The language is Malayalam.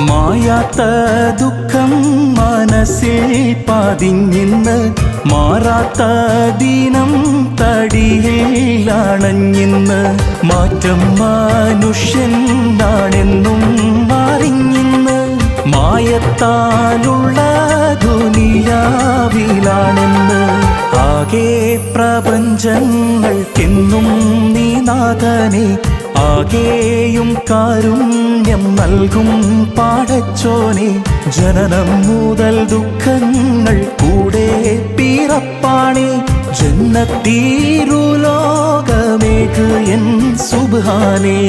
മായാത്ത ദുഃഖം മനസ്സിൽ പതിഞ്ഞിന്ന് മാറാത്ത ദീനം തടിയിൽ അണഞ്ഞിന്ന് മാറ്റം മനുഷ്യനാണെന്നും മാറിഞ്ഞിന്ന് മായത്താലുള്ള ദുനിയാവിലാണെന്ന് ആകെ പ്രപഞ്ചങ്ങൾക്കെന്നും നീ നാഥനെ ആകെയും കാരുണ്യം നൽകും പാടച്ചോനെ. ജനനം മുതൽ ദുഃഖങ്ങൾ കൂടെ പീറപ്പാണി. ജന്നത്തീരുലോകമേക് എൻ സുബാനേ.